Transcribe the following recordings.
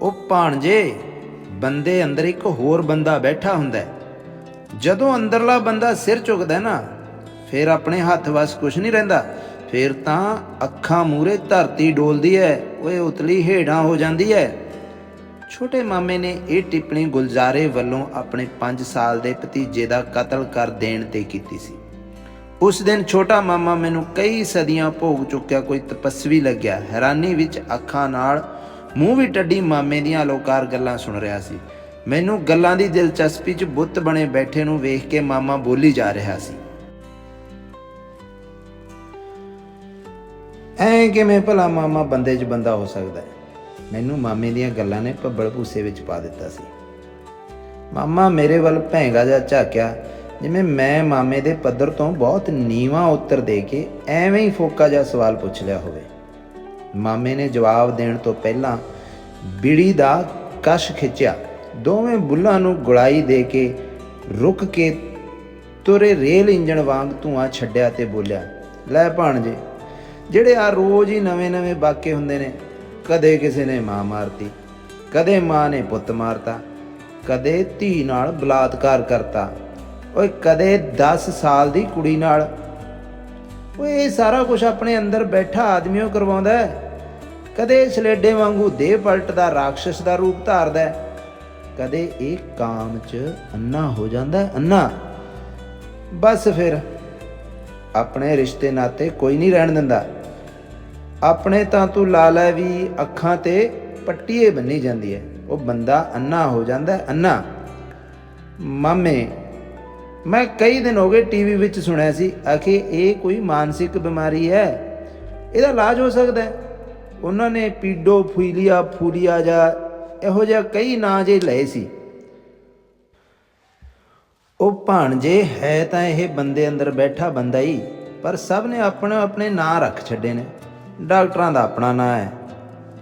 ਉਹ ਭਾਣਜੇ, ਬੰਦੇ ਅੰਦਰ ਇੱਕ ਹੋਰ ਬੰਦਾ ਬੈਠਾ ਹੁੰਦਾ ਹੈ। ਜਦੋਂ ਅੰਦਰਲਾ ਬੰਦਾ ਸਿਰ ਝੁਕਦਾ ਨਾ, ਫਿਰ ਆਪਣੇ ਹੱਥ ਵਸ ਕੁਝ ਨਹੀਂ ਰਹਿੰਦਾ। ਫਿਰ ਤਾਂ ਅੱਖਾਂ ਮੂਰੇ ਧਰਤੀ ਡੋਲਦੀ ਹੈ, ਓਏ ਉਤਲੀ ਹੇੜਾਂ ਹੋ ਜਾਂਦੀ ਹੈ। ਛੋਟੇ ਮਾਮੇ ਨੇ ਇਹ ਟਿੱਪਣੀ ਗੁਲਜ਼ਾਰੇ ਵੱਲੋਂ ਆਪਣੇ 5 ਸਾਲ ਦੇ ਭਤੀਜੇ ਦਾ ਕਤਲ ਕਰ ਦੇਣ ਤੇ ਕੀਤੀ ਸੀ। ਉਸ ਦਿਨ ਛੋਟਾ ਮਾਮਾ ਮੈਨੂੰ ਕਈ ਸਦੀਆਂ ਭੋਗ ਚੁੱਕਿਆ, ਕੋਈ ਤਪਸਵੀ ਲੱਗਿਆ। ਹੈਰਾਨੀ ਵਿੱਚ ਅੱਖਾਂ ਨਾਲ ਮੂੰਹ ਵੀ ਟੱਡੀ ਮਾਮੇ ਦੀਆਂ ਅਲੋਕਾਰ ਗੱਲਾਂ ਸੁਣ ਰਿਹਾ ਸੀ। ਮੈਨੂੰ ਗੱਲਾਂ ਦੀ ਦਿਲਚਸਪੀ 'ਚ ਬੁੱਤ ਬਣੇ ਬੈਠੇ ਨੂੰ ਵੇਖ ਕੇ ਮਾਮਾ ਬੋਲੀ ਜਾ ਰਿਹਾ ਸੀ। ਐ ਕਿਵੇਂ ਭਲਾ ਮਾਮਾ ਬੰਦੇ 'ਚ ਬੰਦਾ ਹੋ ਸਕਦਾ ਹੈ? ਮੈਨੂੰ ਮਾਮੇ ਦੀਆਂ ਗੱਲਾਂ ਨੇ ਭੱਬੜ ਭੂਸੇ ਵਿੱਚ ਪਾ ਦਿੱਤਾ ਸੀ। ਮਾਮਾ ਮੇਰੇ ਵੱਲ ਭੈਂਗਾ ਜਿਹਾ ਝਾਕਿਆ, ਜਿਵੇਂ ਮੈਂ ਮਾਮੇ ਦੇ ਪੱਧਰ ਤੋਂ ਬਹੁਤ ਨੀਵਾਂ ਉੱਤਰ ਦੇ ਕੇ ਐਵੇਂ ਹੀ ਫੋਕਾ ਜਿਹਾ ਸਵਾਲ ਪੁੱਛ ਲਿਆ ਹੋਵੇ। ਮਾਮੇ ਨੇ ਜਵਾਬ ਦੇਣ ਤੋਂ ਪਹਿਲਾਂ ਬਿੜੀ ਦਾ ਕਸ਼ ਖਿੱਚਿਆ। ਦੋਵੇਂ ਬੁੱਲਾਂ ਨੂੰ ਗੁਲਾਈ ਦੇ ਕੇ ਰੁਕ ਕੇ ਤੁਰੇ ਰੇਲ ਇੰਜਣ ਵਾਂਗ ਧੂਆਂ ਛੱਡਿਆ ਤੇ ਬੋਲਿਆ, ਲੈ ਭਾਣਜੇ, ਜਿਹੜੇ ਆ ਰੋਜ਼ ਹੀ ਨਵੇਂ-ਨਵੇਂ ਵਾਕੇ ਹੁੰਦੇ ਨੇ, ਕਦੇ ਕਿਸੇ ਨੇ ਮਾਂ ਮਾਰਤੀ, ਕਦੇ ਮਾਂ ਨੇ ਪੁੱਤ ਮਾਰਤਾ, ਕਦੇ ਧੀ ਨਾਲ ਬਲਾਤਕਾਰ ਕਰਤਾ, ਓਏ ਕਦੇ 10 ਸਾਲ ਦੀ ਕੁੜੀ ਨਾਲ ਉਹ ਇਹ ਸਾਰਾ ਕੁਝ ਆਪਣੇ ਅੰਦਰ ਬੈਠਾ ਆਦਮੀਓ ਕਰਵਾਉਂਦਾ ਹੈ। ਕਦੇ ਸਲੇਡੇ ਵਾਂਗੂ ਦੇਹ ਪਲਟਦਾ ਰਾਖਸ਼ ਦਾ ਰੂਪ ਧਾਰਦਾ ਹੈ। ਕਦੇ ਇਹ ਕਾਮ 'ਚ ਅੰਨਾ ਹੋ ਜਾਂਦਾ ਹੈ, ਅੰਨਾ। ਬਸ ਫਿਰ, ਆਪਣੇ ਰਿਸ਼ਤੇ ਨਾਤੇ ਕੋਈ ਨਹੀਂ ਰਹਿਣ ਦਿੰਦਾ। ਆਪਣੇ ਤਾਂ ਤੂੰ ਲਾ ਲੈ ਵੀ ਅੱਖਾਂ ਤੇ ਪੱਟੀਏ ਬੰਨੀ ਜਾਂਦੀ ਹੈ। ਉਹ ਬੰਦਾ ਅੰਨਾ ਹੋ ਜਾਂਦਾ ਅੰਨਾ। ਮਾਮੇ ਮੈਂ ਕਈ ਦਿਨ ਹੋ ਗਏ ਟੀਵੀ ਵਿੱਚ ਸੁਣਿਆ ਸੀ, ਆਖੇ ਇਹ ਕੋਈ ਮਾਨਸਿਕ ਬਿਮਾਰੀ ਹੈ? ਇਹਦਾ ਇਲਾਜ ਹੋ ਸਕਦਾ ਹੈ। ਉਹਨਾਂ ਨੇ ਪੀਡੋਫੀਲੀਆ ਫੂਲੀਆ ਜਾਂ ਇਹੋ ਜਿਹਾ ਕਈ ਨਾਂ ਜੇ ਲਏ ਸੀ। ਉਹ ਭਾਣਜੇ ਹੈ ਤਾਂ ਇਹ ਬੰਦੇ ਅੰਦਰ ਬੈਠਾ ਬੰਦਾ ਹੀ, ਪਰ ਸਭ ਨੇ ਆਪਣੇ ਆਪਣੇ ਨਾਂ ਰੱਖ ਛੱਡੇ ਨੇ। ਡਾਕਟਰਾਂ ਦਾ ਆਪਣਾ ਨਾਂ ਹੈ,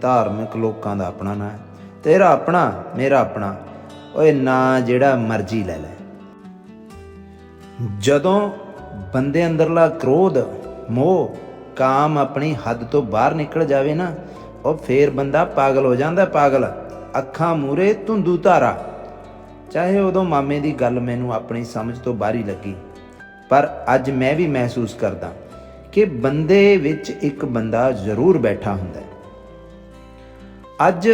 ਧਾਰਮਿਕ ਲੋਕਾਂ ਦਾ ਆਪਣਾ ਨਾਂ ਹੈ। ਤੇਰਾ ਆਪਣਾ, ਮੇਰਾ ਆਪਣਾ, ਓਏ ਨਾਂ ਜਿਹੜਾ ਮਰਜ਼ੀ ਲੈ ਲੈ। ਜਦੋਂ ਬੰਦੇ ਅੰਦਰਲਾ ਕ੍ਰੋਧ, ਮੋਹ, ਕਾਮ ਆਪਣੀ ਹੱਦ ਤੋਂ ਬਾਹਰ ਨਿਕਲ ਜਾਵੇ ਨਾ, ਉਹ ਫੇਰ ਬੰਦਾ ਪਾਗਲ ਹੋ ਜਾਂਦਾ, ਪਾਗਲ। ਅੱਖਾਂ ਮੂਰੇ ਧੁੰਦੂ ਧਾਰਾ। ਚਾਹੇ ਉਦੋਂ ਮਾਮੇ ਦੀ ਗੱਲ ਮੈਨੂੰ ਆਪਣੀ ਸਮਝ ਤੋਂ ਬਾਹਰੀ ਲੱਗੀ, ਪਰ ਅੱਜ ਮੈਂ ਵੀ ਮਹਿਸੂਸ ਕਰਦਾ ਕਿ ਬੰਦੇ ਵਿੱਚ ਇੱਕ ਬੰਦਾ ਜ਼ਰੂਰ ਬੈਠਾ ਹੁੰਦਾ ਹੈ। ਅੱਜ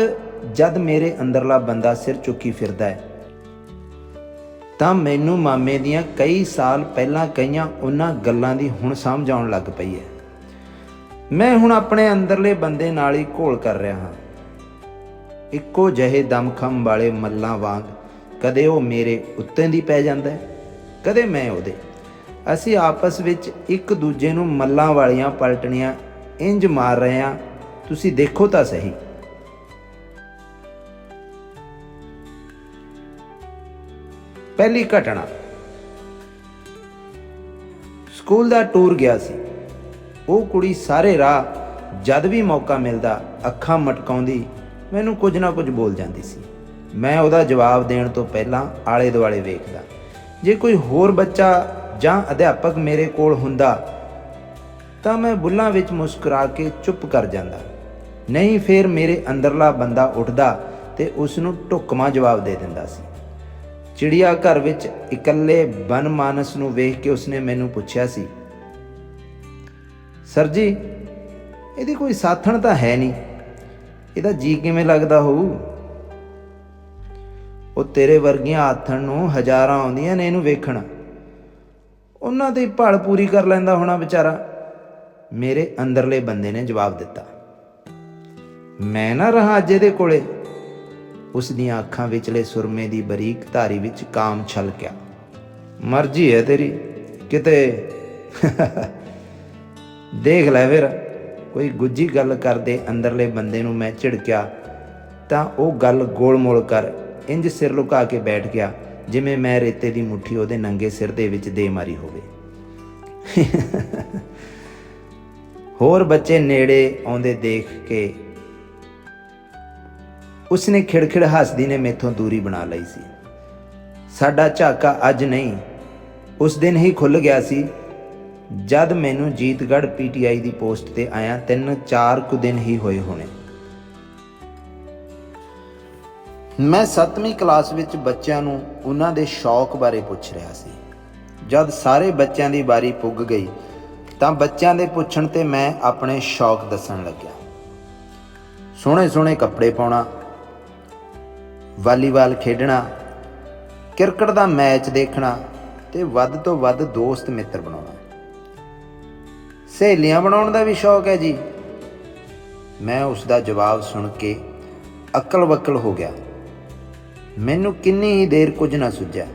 ਜਦ ਮੇਰੇ ਅੰਦਰਲਾ ਬੰਦਾ ਸਿਰ ਚੁੱਕੀ ਫਿਰਦਾ ਹੈ ਤਾਂ ਮੈਨੂੰ ਮਾਮੇ ਦੀਆਂ ਕਈ ਸਾਲ ਪਹਿਲਾਂ ਕਈਆਂ ਉਹਨਾਂ ਗੱਲਾਂ ਦੀ ਹੁਣ ਸਮਝ ਆਉਣ ਲੱਗ ਪਈ ਹੈ। ਮੈਂ ਹੁਣ ਆਪਣੇ ਅੰਦਰਲੇ ਬੰਦੇ ਨਾਲ ਹੀ ਘੋਲ ਕਰ ਰਿਹਾ ਹਾਂ। ਇੱਕੋ ਜਿਹੇ ਦਮਖਮ ਵਾਲੇ ਮੱਲਾਂ ਵਾਂਗ ਕਦੇ ਉਹ ਮੇਰੇ ਉੱਤੇ ਦੀ ਪੈ ਜਾਂਦਾ ਕਦੇ ਮੈਂ ਉਹਦੇ। ਅਸੀਂ ਆਪਸ ਵਿੱਚ ਇੱਕ ਦੂਜੇ ਨੂੰ ਮੱਲਾਂ ਵਾਲੀਆਂ ਪਲਟਣੀਆਂ ਇੰਜ ਮਾਰ ਰਹੇ ਹਾਂ। ਤੁਸੀਂ ਦੇਖੋ ਤਾਂ ਸਹੀ। ਪਹਿਲੀ ਘਟਨਾ। ਸਕੂਲ ਦਾ ਟੂਰ ਗਿਆ ਸੀ। ਉਹ ਕੁੜੀ ਸਾਰੇ ਰਾਹ ਜਦ ਵੀ ਮੌਕਾ ਮਿਲਦਾ ਅੱਖਾਂ ਮਟਕਾਉਂਦੀ ਮੈਨੂੰ ਕੁਝ ਨਾ ਕੁਝ ਬੋਲ ਜਾਂਦੀ ਸੀ। ਮੈਂ ਉਹਦਾ ਜਵਾਬ ਦੇਣ ਤੋਂ ਪਹਿਲਾਂ ਆਲੇ ਦੁਆਲੇ ਵੇਖਦਾ। ਜੇ ਕੋਈ ਹੋਰ ਬੱਚਾ ਜਾਂ ਅਧਿਆਪਕ ਮੇਰੇ ਕੋਲ ਹੁੰਦਾ ਤਾਂ ਮੈਂ ਬੁੱਲਾਂ ਵਿੱਚ ਮੁਸਕਰਾ ਕੇ ਚੁੱਪ ਕਰ ਜਾਂਦਾ। ਨਹੀਂ, ਫਿਰ ਮੇਰੇ ਅੰਦਰਲਾ ਬੰਦਾ ਉੱਠਦਾ ਤੇ ਉਸ ਨੂੰ ਢੁਕਮਾ ਜਵਾਬ ਦੇ ਦਿੰਦਾ ਸੀ। ਚਿੜੀਆ ਘਰ ਵਿੱਚ ਇਕੱਲੇ ਬਨਮਾਨਸ ਨੂੰ ਵੇਖ ਕੇ ਉਸਨੇ ਮੈਨੂੰ ਪੁੱਛਿਆ ਸੀ, ਸਰ ਜੀ, ਇਹਦੀ ਕੋਈ ਸਾਥਣ ਤਾਂ ਹੈ ਨਹੀਂ। ਇਹਦਾ ਜੀ ਕਿਵੇਂ ਲੱਗਦਾ ਹੋਊ? ਉਹ ਤੇਰੇ ਵਰਗੀਆਂ ਆਥਣ ਨੂੰ ਹਜ਼ਾਰਾਂ ਆਉਂਦੀਆਂ ਨੇ ਇਹਨੂੰ ਵੇਖਣ। ਉਹਨਾਂ ਦੀ ਭਾਲ ਪੂਰੀ ਕਰ ਲੈਂਦਾ ਹੋਣਾ ਵਿਚਾਰਾ। ਮੇਰੇ ਅੰਦਰਲੇ ਬੰਦੇ ਨੇ ਜਵਾਬ ਦਿੱਤਾ, ਮੈਂ ਨਾ ਰਹਾ ਅੱਜ ਇਹਦੇ ਕੋਲੇ। ਉਸ ਦੀਆਂ ਅੱਖਾਂ ਵਿਚਲੇ ਸੁਰਮੇ ਦੀ ਬਰੀਕ ਧਾਰੀ ਵਿੱਚ ਕਾਮ ਛਲਕਿਆ ਮਰਜ਼ੀ ਹੈ ਤੇਰੀ, ਕਿਤੇ। ਦੇਖ ਲੈ ਫਿਰ ਕੋਈ ਗੁੱਜੀ ਗੱਲ ਕਰਦੇ ਅੰਦਰਲੇ ਬੰਦੇ ਨੂੰ ਮੈਂ ਝਿੜਕਿਆ, ਤਾਂ ਉਹ ਗੱਲ ਗੋਲ-ਮੋਲ ਕਰ ਇੰਜ ਸਿਰ ਲੁਕਾ ਕੇ ਬੈਠ ਗਿਆ, ਜਿਵੇਂ ਮੈਂ ਰੇਤੇ ਦੀ ਮੁੱਠੀ ਉਹਦੇ ਨੰਗੇ ਸਿਰ ਦੇ ਵਿੱਚ ਦੇ ਮਾਰੀ ਹੋਵੇ। ਹੋਰ ਬੱਚੇ ਨੇੜੇ ਆਉਂਦੇ ਦੇਖ ਕੇ ਉਸਨੇ ਖਿੜਖਿੜ ਹੱਸਦੀ ਨੇ ਮੇਥੋਂ ਦੂਰੀ ਬਣਾ ਲਈ ਸੀ। ਸਾਡਾ ਝਾਕਾ ਅੱਜ ਨਹੀਂ, ਉਸ ਦਿਨ ਹੀ ਖੁੱਲ ਗਿਆ ਸੀ। ਜਦ ਮੈਨੂੰ ਜੀਤਗੜ੍ਹ ਪੀਟੀਆਈ ਦੀ ਪੋਸਟ ਤੇ ਆਇਆ ਤਿੰਨ ਚਾਰ ਕੁ ਦਿਨ ਹੀ ਹੋਏ ਹੋਣੇ। ਮੈਂ 7ਵੀਂ ਕਲਾਸ ਵਿੱਚ ਬੱਚਿਆਂ ਨੂੰ ਉਹਨਾਂ ਦੇ ਸ਼ੌਕ ਬਾਰੇ ਪੁੱਛ ਰਿਹਾ ਸੀ। ਜਦ ਸਾਰੇ ਬੱਚਿਆਂ ਦੀ ਵਾਰੀ ਪੁੱਗ ਗਈ, ਤਾਂ ਬੱਚਿਆਂ ਦੇ ਪੁੱਛਣ ਤੇ ਮੈਂ ਆਪਣੇ ਸ਼ੌਕ ਦੱਸਣ ਲੱਗਿਆ। ਸੋਹਣੇ ਸੋਹਣੇ ਕੱਪੜੇ ਪਾਉਣਾ ਵਾਲੀਬਾਲ ਖੇਡਣਾ, ਕ੍ਰਿਕਟ ਦਾ ਮੈਚ ਦੇਖਣਾ ਤੇ ਵੱਧ ਤੋਂ ਵੱਧ ਦੋਸਤ ਮਿੱਤਰ ਬਣਾਉਣਾ। ਸਹੇਲੀਆਂ ਬਣਾਉਣ ਦਾ ਵੀ ਸ਼ੌਕ ਹੈ ਜੀ। ਮੈਂ ਉਸ ਦਾ ਜਵਾਬ ਸੁਣ ਕੇ ਅਕਲ ਵਕਲ ਹੋ ਗਿਆ। ਮੈਨੂੰ ਕਿੰਨੀ ਹੀ ਦੇਰ ਕੁਝ ਨਾ ਸੁਝਿਆ।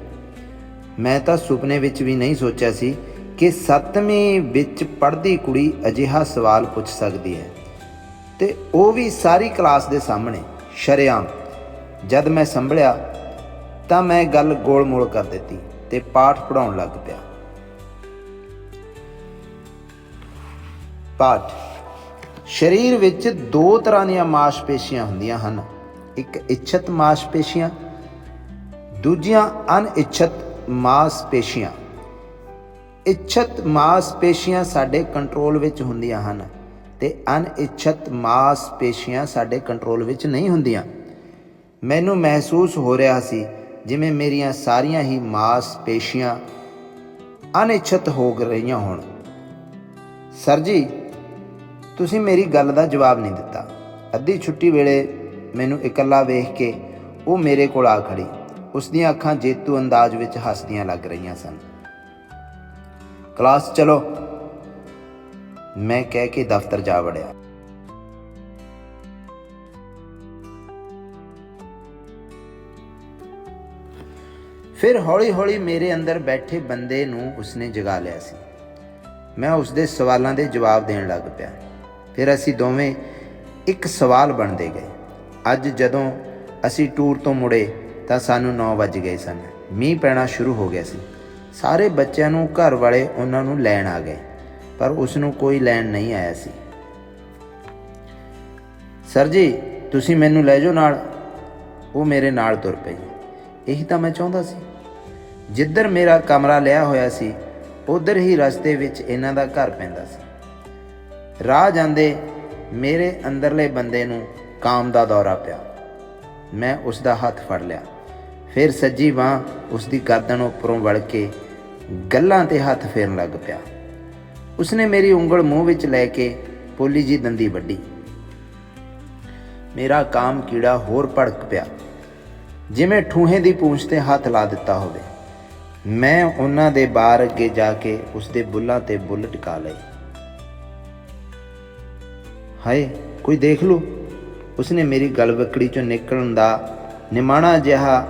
ਮੈਂ ਤਾਂ ਸੁਪਨੇ ਵਿੱਚ ਵੀ ਨਹੀਂ ਸੋਚਿਆ ਸੀ ਕਿ 7ਵੀਂ ਵਿੱਚ ਪੜ੍ਹਦੀ ਕੁੜੀ ਅਜਿਹਾ ਸਵਾਲ ਪੁੱਛ ਸਕਦੀ ਹੈ। ਤੇ ਉਹ ਵੀ ਸਾਰੀ ਕਲਾਸ ਦੇ ਸਾਹਮਣੇ, ਸ਼ਰੇਆਮ। ਜਦ ਮੈਂ ਸੰਭਲਿਆ ਤਾਂ ਮੈਂ ਗੱਲ ਗੋਲ-ਮੋਲ ਕਰ ਦਿੱਤੀ ਤੇ ਪਾਠ ਪੜਾਉਣ ਲੱਗ ਪਿਆ। ਪਾਠ। ਸਰੀਰ ਵਿੱਚ ਦੋ ਤਰ੍ਹਾਂ ਦੀਆਂ ਮਾਸਪੇਸ਼ੀਆਂ ਹੁੰਦੀਆਂ ਹਨ। ਇੱਕ ਇੱਛਤ ਮਾਸਪੇਸ਼ੀਆਂ, ਦੂਜੀਆਂ ਅਨਇੱਛਤ ਮਾਸਪੇਸ਼ੀਆਂ। ਇੱਛਤ ਮਾਸਪੇਸ਼ੀਆਂ ਸਾਡੇ ਕੰਟਰੋਲ ਵਿੱਚ ਹੁੰਦੀਆਂ ਹਨ ਤੇ ਅਨਇੱਛਤ ਮਾਸਪੇਸ਼ੀਆਂ ਸਾਡੇ ਕੰਟਰੋਲ ਵਿੱਚ ਨਹੀਂ ਹੁੰਦੀਆਂ। ਮੈਨੂੰ ਮਹਿਸੂਸ ਹੋ ਰਿਹਾ ਸੀ ਜਿਵੇਂ ਮੇਰੀਆਂ ਸਾਰੀਆਂ ਹੀ ਮਾਸਪੇਸ਼ੀਆਂ ਅਨਿੱਛਤ ਹੋ ਰਹੀਆਂ ਹੋਣ। ਸਰ ਜੀ, ਤੁਸੀਂ ਮੇਰੀ ਗੱਲ ਦਾ ਜਵਾਬ ਨਹੀਂ ਦਿੱਤਾ। ਅੱਧੀ ਛੁੱਟੀ ਵੇਲੇ ਮੈਨੂੰ ਇਕੱਲਾ ਵੇਖ ਕੇ ਉਹ ਮੇਰੇ ਕੋਲ ਆ ਖੜੀ। ਉਸ ਦੀਆਂ ਅੱਖਾਂ ਜੇਤੂ ਅੰਦਾਜ਼ ਵਿੱਚ ਹੱਸਦੀਆਂ ਲੱਗ ਰਹੀਆਂ ਸਨ। ਕਲਾਸ ਚਲੋ। ਮੈਂ ਕਹਿ ਕੇ ਦਫ਼ਤਰ ਜਾ ਵੜਿਆ। ਫਿਰ ਹੌਲੀ-ਹੌਲੀ ਮੇਰੇ ਅੰਦਰ ਬੈਠੇ ਬੰਦੇ ਨੂੰ ਉਸਨੇ ਜਗਾ ਲਿਆ ਸੀ। ਮੈਂ ਉਸ ਦੇ ਸਵਾਲਾਂ ਦੇ ਜਵਾਬ ਦੇਣ ਲੱਗ ਪਿਆ। ਫਿਰ ਅਸੀਂ ਦੋਵੇਂ ਇੱਕ ਸਵਾਲ ਬਣਦੇ ਗਏ। ਅੱਜ ਜਦੋਂ ਅਸੀਂ ਟੂਰ ਤੋਂ ਮੁੜੇ ਤਾਂ ਸਾਨੂੰ 9 ਵੱਜ ਗਏ ਸਨ। ਮੀਂਹ ਪੈਣਾ ਸ਼ੁਰੂ ਹੋ ਗਿਆ ਸੀ। ਸਾਰੇ ਬੱਚਿਆਂ ਨੂੰ ਘਰ ਵਾਲੇ ਉਹਨਾਂ ਨੂੰ ਲੈਣ ਆ ਗਏ, ਪਰ ਉਸ ਨੂੰ ਕੋਈ ਲੈਣ ਨਹੀਂ ਆਇਆ ਸੀ। ਸਰ ਜੀ, ਤੁਸੀਂ ਮੈਨੂੰ ਲੈ ਜਾਓ ਨਾਲ। ਉਹ ਮੇਰੇ ਨਾਲ ਤੁਰ ਪਈ। ਇਹੀ ਤਾਂ ਮੈਂ ਚਾਹੁੰਦਾ ਸੀ। ਜਿੱਧਰ ਮੇਰਾ ਕਮਰਾ ਲਿਆ ਹੋਇਆ ਸੀ, ਉਧਰ ਹੀ ਰਸਤੇ ਵਿੱਚ ਇਹਨਾਂ ਦਾ ਘਰ ਪੈਂਦਾ ਸੀ। ਰਾਹ ਜਾਂਦੇ ਮੇਰੇ ਅੰਦਰਲੇ ਬੰਦੇ ਨੂੰ ਕਾਮ ਦਾ ਦੌਰਾ ਪਿਆ। ਮੈਂ ਉਸ ਦਾ ਹੱਥ ਫੜ ਲਿਆ। ਫਿਰ ਸੱਜੀ ਬਾਹ ਉਸ ਦੀ ਗਰਦਨ ਉੱਪਰੋਂ ਵੜ ਕੇ ਗੱਲਾਂ ਤੇ ਹੱਥ ਫੇਰਨ ਲੱਗ ਪਿਆ। ਉਸਨੇ ਮੇਰੀ ਉਂਗਲ ਮੂੰਹ ਵਿੱਚ ਲੈ ਕੇ ਪੋਲੀ ਜੀ ਦੰਦੀ ਵੱਢੀ। ਮੇਰਾ ਕਾਮ ਕੀੜਾ ਹੋਰ ਭੜਕ ਪਿਆ। ਜਿਵੇਂ ਠੂਹੇ ਦੀ ਪੂੰਛ ਤੇ ਹੱਥ ਲਾ ਦਿੱਤਾ ਹੋਵੇ। ਮੈਂ ਉਹਨਾਂ ਦੇ ਬਾਹਰ ਅੱਗੇ ਜਾ ਕੇ ਉਸ ਦੇ ਬੁੱਲਾਂ ਤੇ ਬੁੱਲ ਟਿਕਾ ਲਏ। ਹਾਏ, ਕੋਈ ਦੇਖ ਲੂ? ਉਸਨੇ ਮੇਰੀ ਗਲਵਕੜੀ ਚੋਂ ਨਿਕਲਣ ਦਾ ਨਿਮਾਣਾ ਜਿਹਾ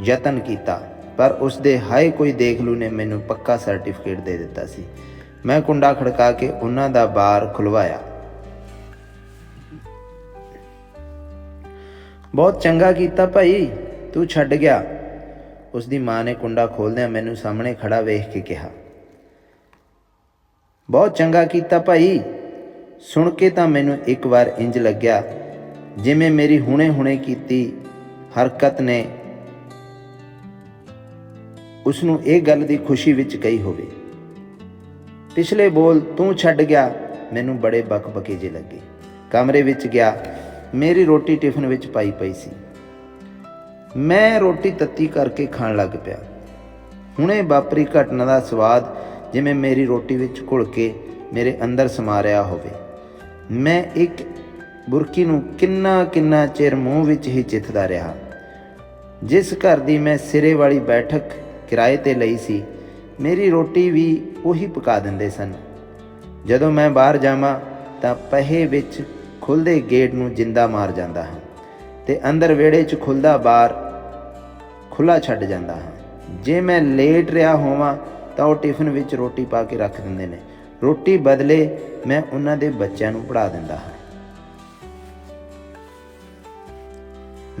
ਯਤਨ ਕੀਤਾ, ਪਰ ਉਸ ਦੇ ਹਾਏ ਕੋਈ ਦੇਖ ਲੂ ਨੇ ਮੈਨੂੰ ਪੱਕਾ ਸਰਟੀਫਿਕੇਟ ਦੇ ਦਿੱਤਾ ਸੀ। ਮੈਂ ਕੁੰਡਾ ਖੜਕਾ ਕੇ ਉਹਨਾਂ ਦਾ ਬਾਰ ਖੁਲਵਾਇਆ। ਬਹੁਤ ਚੰਗਾ ਕੀਤਾ ਭਾਈ, ਤੂੰ ਛੱਡ ਗਿਆ। ਉਸ ਦੀ ਮਾਂ ਨੇ ਕੁੰਡਾ ਖੋਲਦਿਆਂ ਮੈਨੂੰ ਸਾਹਮਣੇ ਖੜਾ ਵੇਖ ਕੇ ਕਿਹਾ, ਬਹੁਤ ਚੰਗਾ ਕੀਤਾ ਭਾਈ। ਸੁਣ ਕੇ ਤਾਂ ਮੈਨੂੰ ਇੱਕ ਵਾਰ ਇੰਜ ਲੱਗਿਆ ਜਿਵੇਂ ਮੇਰੀ ਹੁਣੇ-ਹੁਣੇ ਕੀਤੀ ਹਰਕਤ ਨੇ ਉਸ ਨੂੰ ਇਹ ਗੱਲ ਦੀ ਖੁਸ਼ੀ ਵਿੱਚ ਕਹੀ ਹੋਵੇ। ਪਿਛਲੇ ਬੋਲ ਤੂੰ ਛੱਡ ਗਿਆ, ਮੈਨੂੰ ਬੜੇ ਬਕਬਕੇ ਜੇ ਲੱਗੇ। ਕਮਰੇ ਵਿੱਚ ਗਿਆ, ਮੇਰੀ ਰੋਟੀ ਟਿਫਨ ਵਿੱਚ ਪਾਈ ਪਈ ਸੀ। ਮੈਂ ਰੋਟੀ ਤੱਤੀ ਕਰਕੇ ਖਾਣ ਲੱਗ ਪਿਆ। ਹੁਣੇ ਵਾਪਰੀ ਘਟਨਾ ਦਾ ਸਵਾਦ ਜਿਵੇਂ ਮੇਰੀ ਰੋਟੀ ਵਿੱਚ ਘੁਲ ਕੇ ਮੇਰੇ ਅੰਦਰ ਸਮਾ ਰਿਹਾ ਹੋਵੇ। ਮੈਂ ਇੱਕ ਬੁਰਕੀ ਨੂੰ ਕਿੰਨਾ ਕਿੰਨਾ ਚਿਰ ਮੂੰਹ ਵਿੱਚ ਹੀ ਚਿੱਥਦਾ ਰਿਹਾ। ਜਿਸ ਘਰ ਦੀ ਮੈਂ ਸਿਰੇ ਵਾਲੀ ਬੈਠਕ ਕਿਰਾਏ ਤੇ ਲਈ ਸੀ, ਮੇਰੀ ਰੋਟੀ ਵੀ ਉਹੀ ਪਕਾ ਦਿੰਦੇ ਸਨ। ਜਦੋਂ ਮੈਂ ਬਾਹਰ ਜਾਵਾਂ ਤਾਂ ਪਹੇ ਵਿੱਚ ਖੁੱਲਦੇ ਗੇਟ ਨੂੰ ਜਿੰਦਾ ਮਾਰ ਜਾਂਦਾ ਹਾਂ ਤੇ ਅੰਦਰ ਵਿਹੜੇ 'ਚ ਖੁੱਲਦਾ ਬਾਰ ਖੁੱਲਾ ਛੱਡ ਜਾਂਦਾ ਹਾਂ। ਜੇ ਮੈਂ ਲੇਟ ਰਿਹਾ ਹੋਵਾਂ, ਤਾਂ ਉਹ ਟਿਫਨ ਵਿੱਚ ਰੋਟੀ ਪਾ ਕੇ ਰੱਖ ਦਿੰਦੇ ਨੇ। ਰੋਟੀ ਬਦਲੇ ਮੈਂ ਉਹਨਾਂ ਦੇ ਬੱਚਿਆਂ ਨੂੰ ਪੜਾ ਦਿੰਦਾ ਹਾਂ।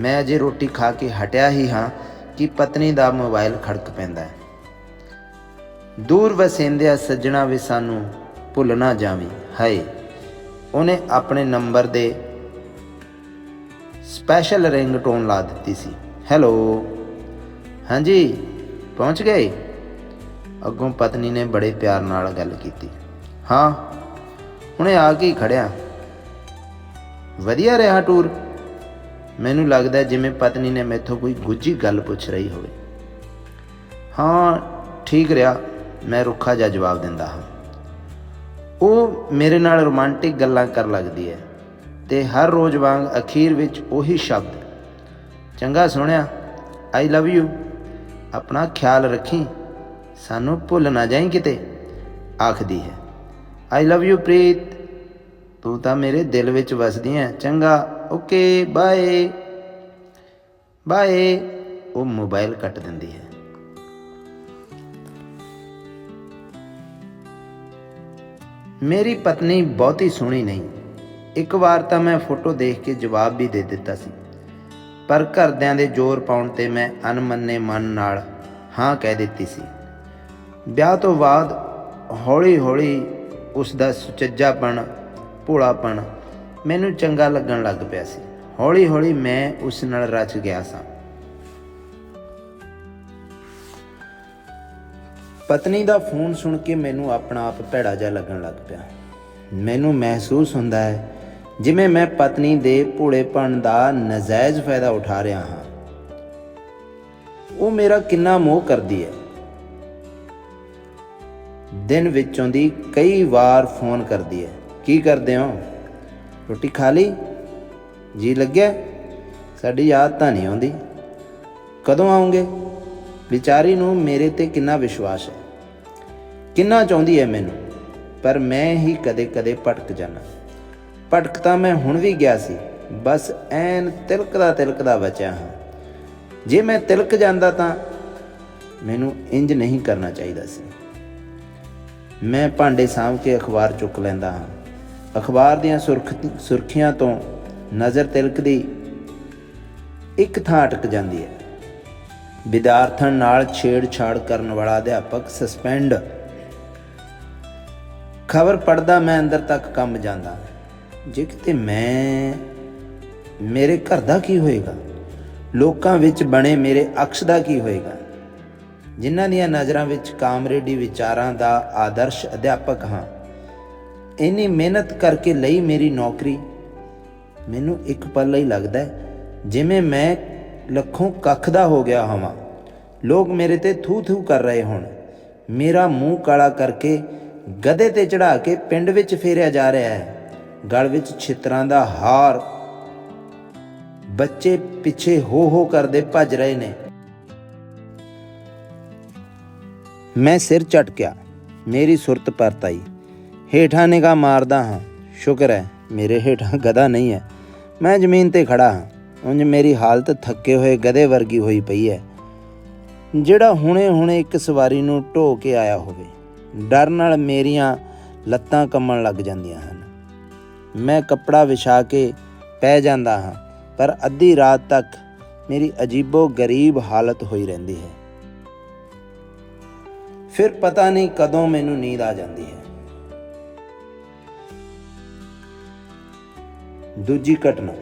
ਮੈਂ ਅਜੇ ਰੋਟੀ ਖਾ ਕੇ ਹਟਿਆ ਹੀ ਹਾਂ ਕਿ ਪਤਨੀ ਦਾ ਮੋਬਾਈਲ ਖੜਕ ਪੈਂਦਾ ਹੈ। ਦੂਰ ਵਸੇਂਦਿਆ ਸੱਜਣਾ ਵੀ ਸਾਨੂੰ ਭੁੱਲ ਨਾ ਜਾਵੀਂ। ਹਾਏ, ਉਹਨੇ ਆਪਣੇ ਨੰਬਰ ਦੇ ਸਪੈਸ਼ਲ ਰਿੰਗਟੋਨ ਲਾ ਦਿੱਤੀ ਸੀ। ਹੈਲੋ। ਹਾਂਜੀ, ਪਹੁੰਚ ਗਏ? ਅੱਗੋਂ ਪਤਨੀ ਨੇ ਬੜੇ ਪਿਆਰ ਨਾਲ ਗੱਲ ਕੀਤੀ। ਹਾਂ, ਹੁਣੇ ਆ ਕੇ ਹੀ ਖੜਿਆ। ਵਧੀਆ ਰਿਹਾ ਟੂਰ। ਮੈਨੂੰ ਲੱਗਦਾ ਜਿਵੇਂ ਪਤਨੀ ਨੇ ਮੈਥੋਂ ਕੋਈ ਗੁੱਜੀ ਗੱਲ ਪੁੱਛ ਰਹੀ ਹੋਵੇ। ਹਾਂ, ਠੀਕ ਰਿਹਾ। ਮੈਂ ਰੁੱਖਾ ਜਿਹਾ ਜਵਾਬ ਦਿੰਦਾ ਹਾਂ। ਉਹ ਮੇਰੇ ਨਾਲ ਰੋਮਾਂਟਿਕ ਗੱਲਾਂ ਕਰਨ ਲੱਗਦੀ ਹੈ ਤੇ ਹਰ ਰੋਜ਼ ਵਾਂਗ ਅਖੀਰ ਵਿੱਚ ਉਹੀ ਸ਼ਬਦ। ਚੰਗਾ ਸੁਣਿਆ। ਆਈ ਲਵ ਯੂ ਆਪਣਾ ਖਿਆਲ ਰੱਖੀ, ਸਾਨੂੰ ਭੁੱਲ ਨਾ ਜਾਈਂ ਕਿਤੇ, ਆਖਦੀ ਹੈ। I love you Preet. ਤੂੰ ਤਾਂ ਮੇਰੇ ਦਿਲ ਵਿੱਚ ਵਸਦੀ ਹੈ ਚੰਗਾ, ਓਕੇ, ਬਾਏ। ਬਾਏ। ਉਹ ਮੋਬਾਈਲ ਕੱਟ ਦਿੰਦੀ ਹੈ। ਮੇਰੀ ਪਤਨੀ ਬਹੁਤੀ ਸੋਹਣੀ ਨਹੀਂ। ਇੱਕ ਵਾਰ ਤਾਂ ਮੈਂ ਫੋਟੋ ਦੇਖ ਕੇ ਜਵਾਬ ਵੀ ਦੇ ਦਿੱਤਾ ਸੀ। ਪਰ ਘਰਦਿਆਂ ਦੇ ਜ਼ੋਰ ਪਾਉਣ ਤੇ ਮੈਂ ਅਨਮੰਨੇ ਮਨ ਨਾਲ ਹਾਂ ਕਹਿ ਦਿੱਤੀ ਸੀ। ਵਿਆਹ ਤੋਂ ਬਾਅਦ ਹੌਲੀ-ਹੌਲੀ ਉਸ ਦਾ ਸੁਚੱਜਾਪਣ, ਭੋਲਾਪਣ ਮੈਨੂੰ ਚੰਗਾ ਲੱਗਣ ਲੱਗ ਪਿਆ ਸੀ। ਹੌਲੀ-ਹੌਲੀ ਮੈਂ ਉਸ ਨਾਲ ਰਚ ਗਿਆ ਸਾਂ। ਪਤਨੀ ਦਾ ਫੋਨ ਸੁਣ ਕੇ ਮੈਨੂੰ ਆਪਣਾ ਆਪ ਭੈੜਾ ਜਿਹਾ ਲੱਗਣ ਲੱਗ ਪਿਆ। ਮੈਨੂੰ ਮਹਿਸੂਸ ਹੁੰਦਾ ਹੈ ਜਿਵੇਂ ਮੈਂ ਪਤਨੀ ਦੇ ਭੋਲੇਪਣ ਦਾ ਨਜਾਇਜ਼ ਫਾਇਦਾ ਉਠਾ ਰਿਹਾ ਹਾਂ। ਉਹ ਮੇਰਾ ਕਿੰਨਾ ਮੋਹ ਕਰਦੀ ਹੈ। ਦਿਨ ਵਿੱਚੋਂ ਦੀ ਕਈ ਵਾਰ ਫੋਨ ਕਰਦੀ ਹੈ। ਕੀ ਕਰਦੇ ਹੋ? ਰੋਟੀ ਖਾ ਲਈ? ਜੀ ਲੱਗਿਆ? ਸਾਡੀ ਯਾਦ ਤਾਂ ਨਹੀਂ ਆਉਂਦੀ। ਕਦੋਂ ਆਉਂਗੇ? ਵਿਚਾਰੀ ਨੂੰ ਮੇਰੇ ਤੇ ਕਿੰਨਾ ਵਿਸ਼ਵਾਸ ਹੈ। ਕਿੰਨਾ ਚਾਹੁੰਦੀ ਹੈ ਮੈਨੂੰ, ਪਰ ਮੈਂ ਹੀ ਕਦੇ-ਕਦੇ ਭਟਕ ਜਾਂਦਾ। ਭਟਕ ਤਾਂ ਮੈਂ ਹੁਣ ਵੀ ਗਿਆ ਸੀ, ਬਸ ਐਨ ਤਿਲਕਦਾ ਤਿਲਕਦਾ ਬਚਿਆ ਹਾਂ। ਜੇ ਮੈਂ ਤਿਲਕ ਜਾਂਦਾ ਤਾਂ ਮੈਨੂੰ ਇੰਜ ਨਹੀਂ ਕਰਨਾ ਚਾਹੀਦਾ ਸੀ। ਮੈਂ ਭਾਂਡੇ ਸਾਂਭ ਕੇ ਅਖਬਾਰ ਚੁੱਕ ਲੈਂਦਾ ਹਾਂ। ਅਖਬਾਰ ਦੀਆਂ ਸੁਰਖ, ਸੁਰਖੀਆਂ ਤੋਂ ਨਜ਼ਰ ਤਿਲਕਦੀ ਇੱਕ ਥਾਂ ਅਟਕ ਜਾਂਦੀ ਹੈ। ਵਿਦਿਆਰਥਣ ਨਾਲ ਛੇੜਛਾੜ ਕਰਨ ਵਾਲਾ ਅਧਿਆਪਕ ਸਸਪੈਂਡ ਖਬਰ ਪੜਦਾ ਮੈਂ ਅੰਦਰ ਤੱਕ ਕੰਮ ਜਾਂਦਾ। ਜੇ ਕਿਤੇ ਮੈਂ, ਮੇਰੇ ਘਰ ਦਾ ਕੀ ਹੋਏਗਾ? ਲੋਕਾਂ ਵਿੱਚ ਬਣੇ ਮੇਰੇ ਅਕਸ਼ ਦਾ ਕੀ ਹੋਏਗਾ? ਜਿਨ੍ਹਾਂ ਦੀਆਂ ਨਜ਼ਰਾਂ ਵਿੱਚ ਕਾਮਰੇਡੀ ਵਿਚਾਰਾਂ ਦਾ ਆਦਰਸ਼ ਅਧਿਆਪਕ ਹਾਂ, ਇੰਨੀ ਮਿਹਨਤ ਕਰਕੇ ਲਈ ਮੇਰੀ ਨੌਕਰੀ, ਮੈਨੂੰ ਇੱਕ ਪਲ ਲਈ ਲੱਗਦਾ ਜਿਵੇਂ ਮੈਂ ਲੱਖੋਂ ਕੱਖ ਦਾ ਹੋ ਗਿਆ ਹਾਂ ਲੋਕ ਮੇਰੇ ਤੇ ਥੂ ਥੂ ਕਰ ਰਹੇ ਹੋਣ। ਮੇਰਾ ਮੂੰਹ ਕਾਲਾ ਕਰਕੇ ਗਧੇ ਤੇ ਚੜਾ ਕੇ ਪਿੰਡ ਵਿੱਚ ਫੇਰਿਆ ਜਾ ਰਿਹਾ ਹੈ। ਗਲ ਵਿੱਚ ਛਿੱਤਰਾਂ ਦਾ ਹਾਰ। ਬੱਚੇ ਪਿੱਛੇ ਹੋ ਹੋ ਕਰਦੇ ਭੱਜ ਰਹੇ ਨੇ। ਮੈਂ ਸਿਰ ਝਟਕਿਆ। ਮੇਰੀ ਸੁਰਤ ਪਰਤ ਆਈ। ਹੇਠਾਂ ਨਿਗਾਹ ਮਾਰਦਾ ਹਾਂ। ਸ਼ੁਕਰ ਹੈ, ਮੇਰੇ ਹੇਠਾਂ ਗਧਾ ਨਹੀਂ ਹੈ। ਮੈਂ ਜ਼ਮੀਨ ਤੇ ਖੜਾ ਹਾਂ। ਉਂਝ ਮੇਰੀ ਹਾਲਤ ਥੱਕੇ ਹੋਏ ਗਧੇ ਵਰਗੀ ਹੋਈ ਪਈ ਹੈ। ਜਿਹੜਾ ਹੁਣੇ-ਹੁਣੇ ਇੱਕ ਸਵਾਰੀ ਨੂੰ ਢੋ ਕੇ ਆਇਆ ਹੋਵੇ, ਡਰ ਨਾਲ ਮੇਰੀਆਂ ਲੱਤਾਂ ਕੰਮਣ ਲੱਗ ਜਾਂਦੀਆਂ ਹਨ। ਮੈਂ ਕੱਪੜਾ ਵਿਛਾ ਕੇ ਪੈ ਜਾਂਦਾ ਹਾਂ, ਪਰ ਅੱਧੀ ਰਾਤ ਤੱਕ ਮੇਰੀ ਅਜੀਬੋ ਗਰੀਬ ਹਾਲਤ ਹੋਈ ਰਹਿੰਦੀ ਹੈ। ਫਿਰ ਪਤਾ ਨਹੀਂ ਕਦੋਂ ਮੈਨੂੰ ਨੀਂਦ ਆ ਜਾਂਦੀ ਹੈ। ਦੂਜੀ ਘਟਨਾ।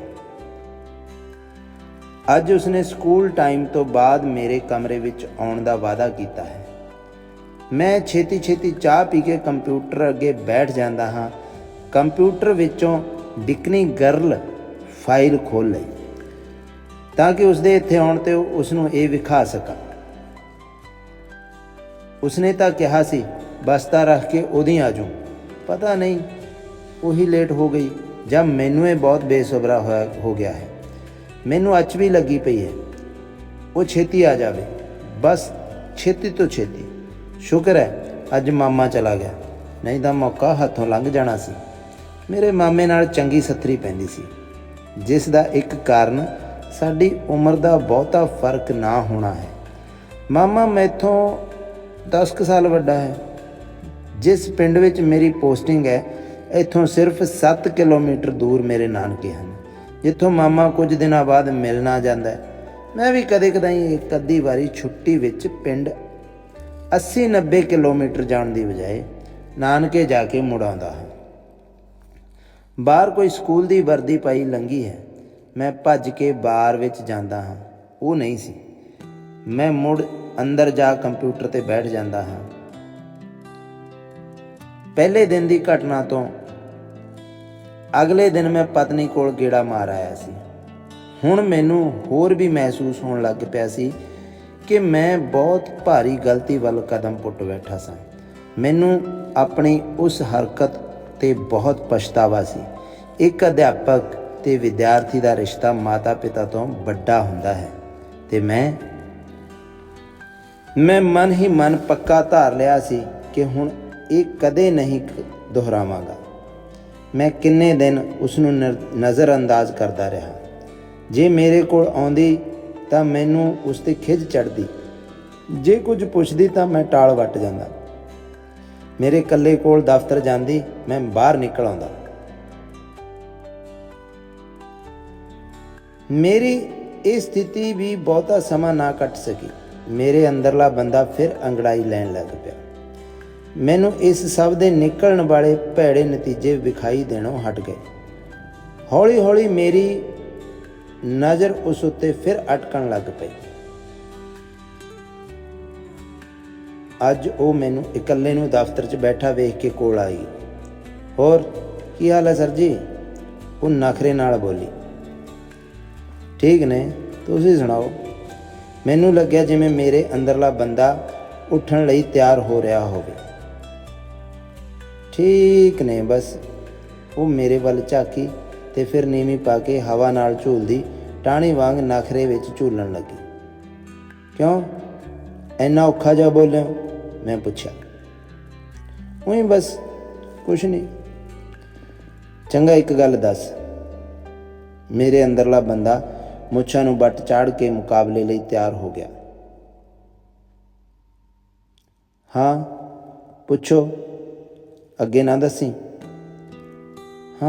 ਅੱਜ ਉਸਨੇ ਸਕੂਲ ਟਾਈਮ ਤੋਂ ਬਾਅਦ ਮੇਰੇ ਕਮਰੇ ਵਿੱਚ ਆਉਣ ਦਾ ਵਾਅਦਾ ਕੀਤਾ ਹੈ। ਮੈਂ ਛੇਤੀ ਛੇਤੀ ਚਾਹ ਪੀ ਕੇ ਕੰਪਿਊਟਰ ਅੱਗੇ ਬੈਠ ਜਾਂਦਾ ਹਾਂ ਕੰਪਿਊਟਰ ਵਿੱਚੋਂ ਡਿਕਨੀ ਗਰਲ ਫਾਈਲ ਖੋਲ ਲਈ ਤਾਂ ਕਿ ਉਸਦੇ ਇੱਥੇ ਆਉਣ ਤੇ ਉਸ ਨੂੰ ਇਹ ਵਿਖਾ ਸਕਾਂ ਉਸਨੇ ਤਾਂ ਕਿਹਾ ਸੀ ਬਸਤਾ ਰੱਖ ਕੇ ਉਹਦੀ ਆ ਜਾਊਂ। ਪਤਾ ਨਹੀਂ, ਉਹੀ ਲੇਟ ਹੋ ਗਈ, ਜਾਂ ਮੈਨੂੰ ਇਹ ਬਹੁਤ ਬੇਸਬਰਾ ਹੋਇਆ, ਹੋ ਗਿਆ ਹੈ। ਮੈਨੂੰ ਅੱਛ ਵੀ ਲੱਗੀ ਪਈ ਹੈ। ਉਹ ਛੇਤੀ ਆ ਜਾਵੇ। ਬਸ ਛੇਤੀ ਤੋਂ ਛੇਤੀ। ਸ਼ੁਕਰ ਹੈ, ਅੱਜ ਮਾਮਾ ਚਲਾ ਗਿਆ। ਨਹੀਂ ਤਾਂ ਮੌਕਾ ਹੱਥੋਂ ਲੰਘ ਜਾਣਾ ਸੀ। ਮੇਰੇ ਮਾਮੇ ਨਾਲ ਚੰਗੀ ਸੱਥਰੀ ਪੈਂਦੀ ਸੀ, ਜਿਸ ਦਾ ਇੱਕ ਕਾਰਨ ਸਾਡੀ ਉਮਰ ਦਾ ਬਹੁਤਾ ਫ਼ਰਕ ਨਾ ਹੋਣਾ ਹੈ। ਮਾਮਾ ਮੈਥੋਂ 10 ਕੁ ਸਾਲ ਵੱਡਾ ਹੈ। ਜਿਸ ਪਿੰਡ ਵਿੱਚ ਮੇਰੀ ਪੋਸਟਿੰਗ ਹੈ, ਇੱਥੋਂ ਸਿਰਫ 7 ਕਿਲੋਮੀਟਰ ਦੂਰ ਮੇਰੇ ਨਾਨਕੇ ਹਨ, ਜਿੱਥੋਂ ਮਾਮਾ ਕੁਝ ਦਿਨਾਂ ਬਾਅਦ ਮਿਲਣਾ ਜਾਂਦਾ ਹੈ। ਮੈਂ ਵੀ ਕਦੇ ਕਦਾਈ ਇੱਕ ਅੱਧੀ ਵਾਰੀ ਛੁੱਟੀ ਵਿੱਚ ਪਿੰਡ 80 90 ਕਿਲੋਮੀਟਰ ਜਾਣ ਦੀ ਬਜਾਏ ਨਾਨਕੇ ਜਾ ਕੇ ਮੁੜ ਆਉਂਦਾ ਹਾਂ। ਬਾਹਰ ਕੋਈ ਸਕੂਲ ਦੀ ਵਰਦੀ ਪਾਈ ਲੰਗੀ ਹੈ। ਮੈਂ ਭੱਜ ਕੇ ਬਾਰ ਵਿੱਚ ਜਾਂਦਾ ਹਾਂ। ਉਹ ਨਹੀਂ ਸੀ। ਮੈਂ ਮੁੜ ਅੰਦਰ ਜਾ ਕੰਪਿਊਟਰ ਤੇ ਬੈਠ ਜਾਂਦਾ ਹਾਂ। ਪਹਿਲੇ ਦਿਨ ਦੀ ਘਟਨਾ ਤੋਂ ਅਗਲੇ ਦਿਨ ਮੈਂ ਪਤਨੀ ਕੋਲ ਗੇੜਾ ਮਾਰ ਆਇਆ ਸੀ। ਹੁਣ ਮੈਨੂੰ ਹੋਰ ਵੀ ਮਹਿਸੂਸ ਹੋਣ ਲੱਗ ਪਿਆ ਸੀ ਕਿ ਮੈਂ ਬਹੁਤ ਭਾਰੀ ਗਲਤੀ ਵੱਲ ਕਦਮ ਪੁੱਟ ਬੈਠਾ ਸਾਂ। ਮੈਨੂੰ ਆਪਣੀ ਉਸ ਹਰਕਤ ਤੇ ਬਹੁਤ ਪਛਤਾਵਾ ਸੀ। ਇੱਕ ਅਧਿਆਪਕ ਤੇ ਵਿਦਿਆਰਥੀ ਦਾ ਰਿਸ਼ਤਾ ਮਾਤਾ-ਪਿਤਾ ਤੋਂ ਵੱਡਾ ਹੁੰਦਾ ਹੈ ਤੇ ਮੈਂ ਮੈਂ ਮਨ ਹੀ ਮਨ ਪੱਕਾ ਧਾਰ ਲਿਆ ਸੀ ਕਿ ਹੁਣ ਇਹ ਕਦੇ ਨਹੀਂ ਦੁਹਰਾਵਾਂਗਾ। ਮੈਂ ਕਿੰਨੇ ਦਿਨ ਉਸ ਨੂੰ ਨਜ਼ਰ ਅੰਦਾਜ਼ ਕਰਦਾ ਰਿਹਾ। ਜੇ ਮੇਰੇ ਕੋਲ ਆਉਂਦੀ ਤਾਂ ਮੈਨੂੰ ਉਸ ਤੇ ਖਿੱਚ ਚੜਦੀ ਜੇ ਕੁਝ ਪੁੱਛਦੀ ਤਾਂ ਮੈਂ ਟਾਲ ਵੱਟ ਜਾਂਦਾ। ਮੇਰੇ ਇਕੱਲੇ ਕੋਲ ਦਫ਼ਤਰ ਜਾਂਦੀ, ਮੈਂ ਬਾਹਰ ਨਿਕਲ ਆਉਂਦਾ। ਮੇਰੀ ਇਹ ਸਥਿਤੀ ਵੀ ਬਹੁਤਾ ਸਮਾਂ ਨਾ ਕੱਟ ਸਕੀ। ਮੇਰੇ ਅੰਦਰਲਾ ਬੰਦਾ ਫਿਰ ਅੰਗੜਾਈ ਲੈਣ ਲੱਗ ਪਿਆ। ਮੈਨੂੰ ਇਸ ਸਭ ਦੇ ਨਿਕਲਣ ਵਾਲੇ ਭੈੜੇ ਨਤੀਜੇ ਵਿਖਾਈ ਦੇਣੋਂ ਹਟ ਗਏ। ਹੌਲੀ-ਹੌਲੀ ਮੇਰੀ ਨਜ਼ਰ ਉਸ ਉੱਤੇ ਫਿਰ ਅਟਕਣ ਲੱਗ ਪਈ। ਅੱਜ ਉਹ ਮੈਨੂੰ ਇਕੱਲੇ ਨੂੰ ਦਫ਼ਤਰ 'ਚ ਬੈਠਾ ਵੇਖ ਕੇ ਕੋਲ ਆਈ। ਹੋਰ, ਕੀ ਹਾਲ ਹੈ ਸਰ ਜੀ? ਉਹ ਨਖਰੇ ਨਾਲ ਬੋਲੀ। ਠੀਕ ਨੇ? ਤੁਸੀਂ ਸੁਣਾਓ। ਮੈਨੂੰ ਲੱਗਿਆ ਜਿਵੇਂ ਮੇਰੇ ਅੰਦਰਲਾ ਬੰਦਾ ਉੱਠਣ ਲਈ ਤਿਆਰ ਹੋ ਰਿਹਾ ਹੋਵੇ। ਠੀਕ ਨੇ ਬਸ। ਉਹ ਮੇਰੇ ਵੱਲ ਝਾਕੀ ਤੇ ਫਿਰ ਨੀਵੀਂ ਪਾ ਕੇ ਹਵਾ ਨਾਲ ਝੂਲਦੀ ਟਾਣੀ ਵਾਂਗ ਨਖਰੇ ਵਿੱਚ ਝੂਲਣ ਲੱਗੀ। ਕਿਉਂ? ਐਨਾ ਔਖਾ ਜਿਹਾ ਬੋਲਿਆ? ਮੈਂ ਪੁੱਛਿਆ। ਉਹੀ ਬਸ, ਕੁਛ ਨਹੀਂ। ਚੰਗਾ ਇੱਕ ਗੱਲ ਦੱਸ। ਮੇਰੇ ਅੰਦਰਲਾ ਬੰਦਾ ਮੁੱਛਾਂ ਨੂੰ ਵੱਟ ਚਾੜ ਕੇ ਮੁਕਾਬਲੇ ਲਈ ਤਿਆਰ ਹੋ ਗਿਆ। ਹਾਂ, ਪੁੱਛੋ, ਅੱਗੇ ਨਾ ਦੱਸੀ।